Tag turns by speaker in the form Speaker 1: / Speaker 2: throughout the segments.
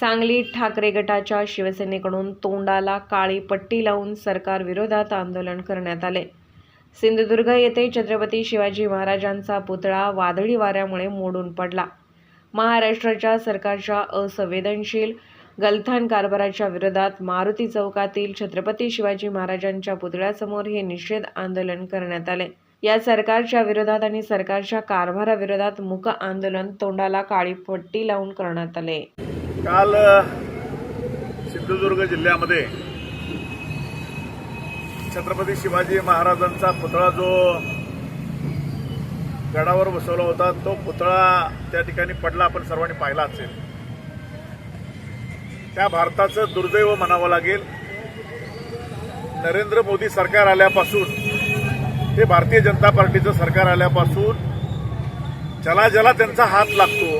Speaker 1: सांगलीत ठाकरे गटाच्या शिवसेनेकडून तोंडाला काळी पट्टी लावून सरकारविरोधात आंदोलन करण्यात आले. सिंधुदुर्ग येथे छत्रपती शिवाजी महाराजांचा पुतळा वादळी वाऱ्यामुळे मोडून पडला. महाराष्ट्राच्या सरकारच्या असंवेदनशील गलथान कारभाराच्या विरोधात मारुती चौकातील छत्रपती शिवाजी महाराजांच्या पुतळ्यासमोर हे निषेध आंदोलन करण्यात आले. या सरकारच्या विरोधात आणि सरकारच्या कारभाराविरोधात मूक आंदोलन तोंडाला काळी पट्टी लावून करण्यात आले.
Speaker 2: काल सिंधुदुर्ग जिल्ह्यामध्ये छत्रपती शिवाजी महाराजांचा पुतळा जो गडावर बसवला होता तो पुतळा त्या ठिकाणी पडला आपण सर्वांनी पाहिला असेल. त्या भारताचं दुर्दैव म्हणावं लागेल नरेंद्र मोदी सरकार आल्यापासून ते भारतीय जनता पार्टीचं सरकार आल्यापासून ज्याला ज्याला त्यांचा हात लागतो.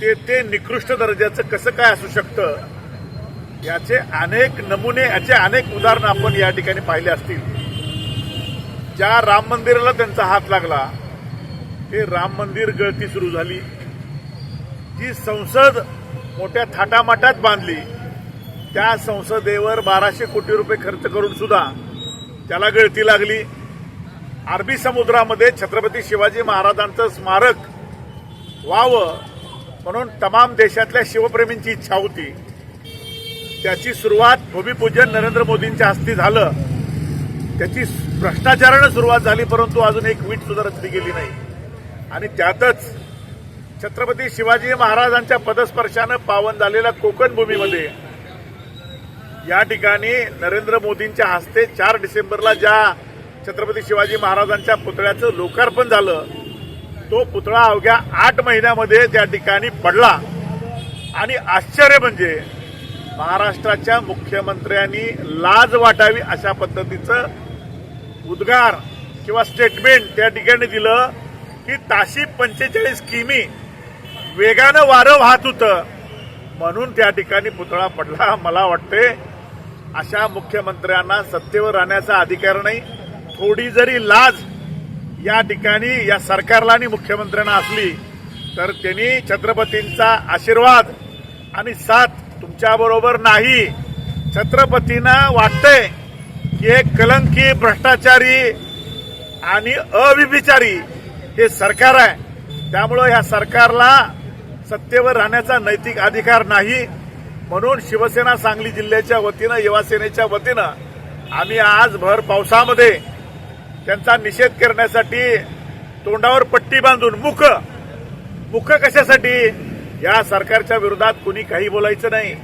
Speaker 2: ते ते निकृष्ट दर्जाचं कसं काय असू शकतं याचे अनेक नमुने याचे अनेक उदाहरणं आपण या ठिकाणी पाहिले असतील. ज्या राम मंदिराला त्यांचा हात लागला ते राम मंदिर गळती सुरू झाली. जी संसद मोठ्या थाटामाटात बांधली त्या संसदेवर बाराशे कोटी रुपये खर्च करून सुद्धा त्याला गळती लागली. अरबी समुद्रामध्ये छत्रपती शिवाजी महाराजांचं स्मारक व्हावं म्हणून तमाम देशातल्या शिवप्रेमींची इच्छा होती. त्याची सुरुवात भूमिपूजन नरेंद्र मोदींच्या हस्ते झालं. त्याची भ्रष्टाचारानं सुरुवात झाली परंतु अजून एक वीट सुद्धा रचली गेली नाही. आणि त्यातच छत्रपती शिवाजी महाराजांच्या पदस्पर्शानं पावन झालेल्या कोकण भूमीमध्ये या ठिकाणी नरेंद्र मोदींच्या हस्ते चार डिसेंबरला ज्या छत्रपती शिवाजी महाराजांच्या पुतळ्याचं लोकार्पण झालं तो पुतळा अवघ्या आठ महिन्यामध्ये त्या ठिकाणी पडला. आणि आश्चर्य म्हणजे महाराष्ट्राच्या मुख्यमंत्र्यांनी लाज वाटावी अशा पद्धतीचं उद्गार किंवा स्टेटमेंट त्या ठिकाणी दिलं की ताशी पंचेचाळीस किमी वेगानं वारं वाहत होतं. म्हणून त्या ठिकाणी पुतळा पडला मला वाटते अशा मुख्यमंत्र्यांना सत्तेवर राहण्याचा अधिकार नाही. थोडी जरी लाज या ठिकाणी या सरकारला आणि मुख्यमंत्र्यांना असली तर त्यांनी छत्रपतींचा आशीर्वाद आणि साथ तुमच्याबरोबर नाही. छत्रपतींना वाटतंय की हे कलंकी भ्रष्टाचारी आणि अविभिचारी हे सरकार आहे. त्यामुळं या सरकारला सत्तेवर राहण्याचा नैतिक अधिकार नाही. म्हणून शिवसेना सांगली जिल्ह्याच्या वतीनं युवासेनेच्या वतीनं आम्ही आज भर पावसामध्ये त्यांचा निषेध करण्यासाठी तोंडावर पट्टी बांधून मुख मुख कशासाठी? या सरकारच्या विरोधात कुणी काही बोलायचं नाही.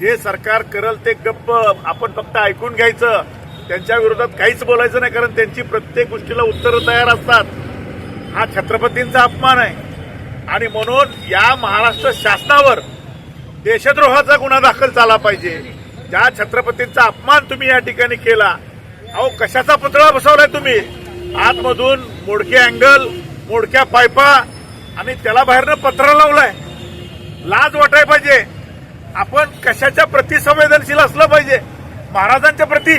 Speaker 2: जे सरकार करल ते गप्प आपण फक्त ऐकून घ्यायचं. त्यांच्या विरोधात काहीच बोलायचं नाही कारण त्यांची प्रत्येक गोष्टीला उत्तरं तयार असतात. हा छत्रपतींचा अपमान आहे. आणि म्हणून या महाराष्ट्र शासनावर देशद्रोहाचा गुन्हा दाखल झाला पाहिजे. ज्या छत्रपतींचा अपमान तुम्ही या ठिकाणी केला अहो कशाचा पुतळा बसवलाय तुम्ही? आतमधून मोडके अँगल मोडक्या पायपा आणि त्याला बाहेरनं पत्रा लावलाय. लाज वाटाय पाहिजे. आपण कशाच्या प्रति संवेदनशील असलं पाहिजे? महाराजांच्या प्रति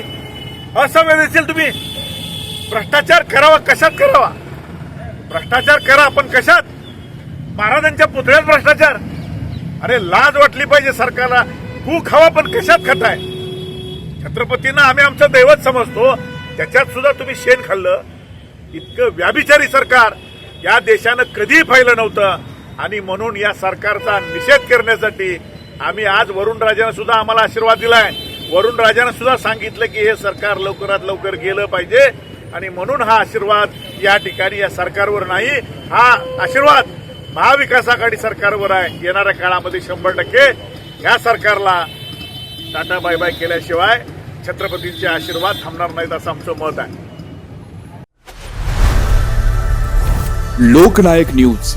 Speaker 2: असंवेदनशील तुम्ही. भ्रष्टाचार करावा कशात करावा? भ्रष्टाचार करा आपण कशात? महाराजांच्या पुतळ्यात भ्रष्टाचार. अरे लाज वाटली पाहिजे सरकारला. तू खावा पण कशात खाताय? छत्रपतींना आम्ही आमचं दैवत समजतो. त्याच्यात सुद्धा तुम्ही शेण खाल्लं. इतकं व्याभिचारी सरकार या देशानं कधीही पाहिलं नव्हतं. आणि म्हणून या सरकारचा निषेध करण्यासाठी आम्ही आज वरुण राजानं सुद्धा आम्हाला आशीर्वाद दिलाय. वरुण राजानं सुद्धा सांगितलं की हे सरकार लवकरात लवकर गेलं पाहिजे. आणि म्हणून हा आशीर्वाद या ठिकाणी या सरकारवर नाही हा आशीर्वाद महाविकास आघाडी सरकारवर आहे. येणाऱ्या काळामध्ये शंभर टक्के या सरकारला टाटा बाय बाय केल्याशिवाय छत्रपतींचे आशीर्वाद थांबणार नाहीत असं आमचं मत आहे.
Speaker 3: लोकनायक न्यूज.